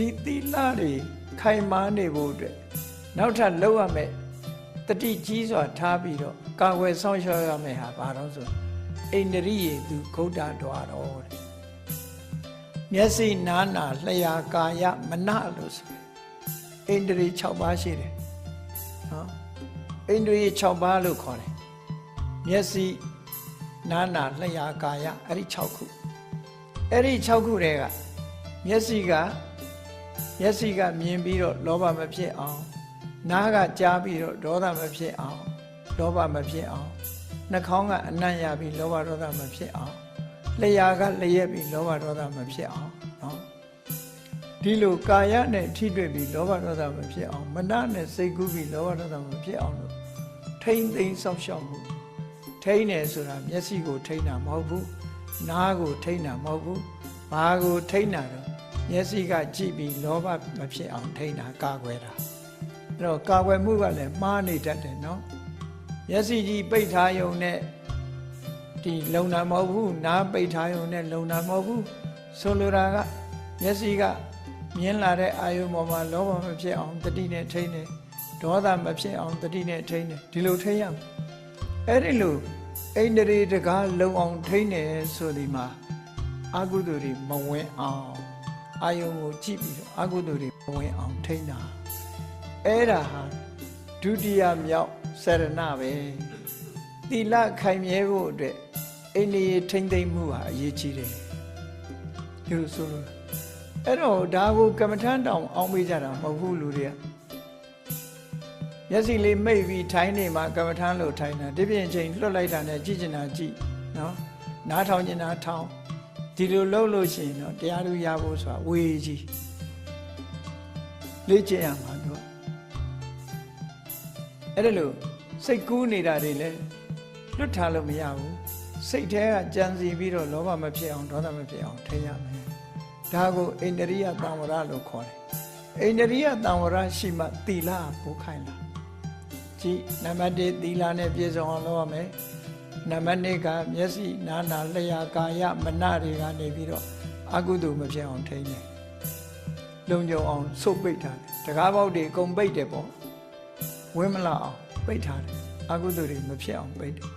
ဒီသီလတွေခိုင်မာနေဖို့အတွက်နောက်ထပ်လောက်ရမယ်တတိကြီးစွာထားပြီးတော့ကာဝယ်ဆောင်ရှောက်ရမယ်ဟာဘာတော့ဆိုအိန္ဒြိယေသူဂௌတတော်တော်တဲ့မျက်စိနားနာလျှာကာယမနလို့ဆိုတယ်အိန္ဒြေ6ပါးရှိတယ်နော်အိန္ဒြေ6ပါးလို့ခေါ်တယ်မျက်စိနားနာလျှာကာယအဲ့ဒီ6ခုအဲ့ဒီ6ခုတည်းကမျက်စိက မျက်စိကမြင်ပြီးတော့လောဘမဖြစ်အောင်နားကကြားပြီးတော့ဒေါသမဖြစ်အောင်လောဘမဖြစ်အောင်နှာခေါင်းကအနံ့ရပြီးလောဘဒေါသမဖြစ်အောင်လျှာကလျက်ပြီးလောဘဒေါသမဖြစ်အောင်နော်ဒီလိုကာယနဲ့ထိတွေ့ပြီးလောဘဒေါသမဖြစ်အောင်မနနဲ့စိတ်ကူးပြီးလောဘဒေါသမဖြစ်အောင်လို့ထိမ့်သိမ်းစောင့်ရှောက်မှုထိမ့်တယ်ဆိုတာမျက်စိကိုထိမ့်တာမဟုတ်ဘူးနားကိုထိမ့်တာမဟုတ်ဘူးဘာကိုထိမ့်တာတော့ မျက်စိကကြည့်ပြီးလောဘမဖြစ်အောင်ထိမ့်တာကာကွယ်တာအဲ့တော့ကာကွယ်မှုကလည်းမှားနေတတ်တယ်နော်မျက်စိကြီးပိတ်ထားယုံနဲ့ဒီလုံတာမဟုတ်ဘူးနားပိတ်ထားယုံနဲ့လုံတာမဟုတ်ဘူးဆိုလိုတာကမျက်စိကမြင်လာတဲ့အာယုံပေါ်မှာလောဘမဖြစ်အောင်တတိနဲ့ထိမ့်တယ်ဒေါသမဖြစ်အောင်တတိနဲ့ထိမ့်တယ်ဒီလိုထိမ့်ရမယ်အဲ့ဒီလိုအိန္ဒြေတကားလုံအောင်ထိမ့်တယ်ဆိုဒီမှာအာဟုသူတွေမဝင်အောင် အာယုံကိုကြည့်ပြီးတော့အာဟုသူတွေမဝင်အောင်ထိမ့်တာအဲ့ဒါဟာဒုတိယမြောက်စရဏပဲသီလခိုင်မြဲဖို့အတွက်အိန္ဒြေထိမ့်သိမ့်မှုဟာအရေးကြီးတယ်ဒီလိုဆိုလို့အဲ့တော့ဒါကိုကမ္မထမ်းတောင်အောင်ပေးကြတာမဟုတ်ဘူးလူတွေကမျက်စိလေးမိတ်ပြီးထိုင်းနေမှာကမ္မထမ်းလို့ထိုင်းတာဒီပြင်ချိန်လွတ်လိုက်တာနဲ့ကြည့်ကျင်တာကြည့်နော်နားထောင်ကျင်တာထောင် ဒီလိုလုပ်လို့ရှိရင်တော့တရားသူရဖို့ဆိုတာဝေကြီးလေ့ကျင့်ရမှာတော့အဲ့ဒါလို့စိတ်ကူးနေတာတွေလည်းလွတ်ထားလို့မရဘူးစိတ်แท้ကကြံစီပြီးတော့လောဘမဖြစ်အောင်ဒေါသမဖြစ်အောင်ထိရမယ်ဒါကိုအိန္ဒြိယတံဝရလို့ခေါ်တယ်အိန္ဒြိယတံဝရရှိမှသီလပို့ခိုင်းလာကြည့်နံပါတ်1သီလနဲ့ပြည့်စုံအောင်လုပ်ရမယ် နံပါတ်2ကမျက်စိနားနာလျှာကာယမနတွေကနေပြီးတော့အကုသိုလ်မဖြစ်အောင်ထိန်းတယ်လုံခြုံအောင်ဆုတ်ပိတ်ထားတယ်တကားပေါက်တွေအကုန်ပိတ်တယ်ပေါ့ဝင်းမလာအောင်ပိတ်ထားတယ်အကုသိုလ်တွေမဖြစ်အောင်ပိတ်တယ်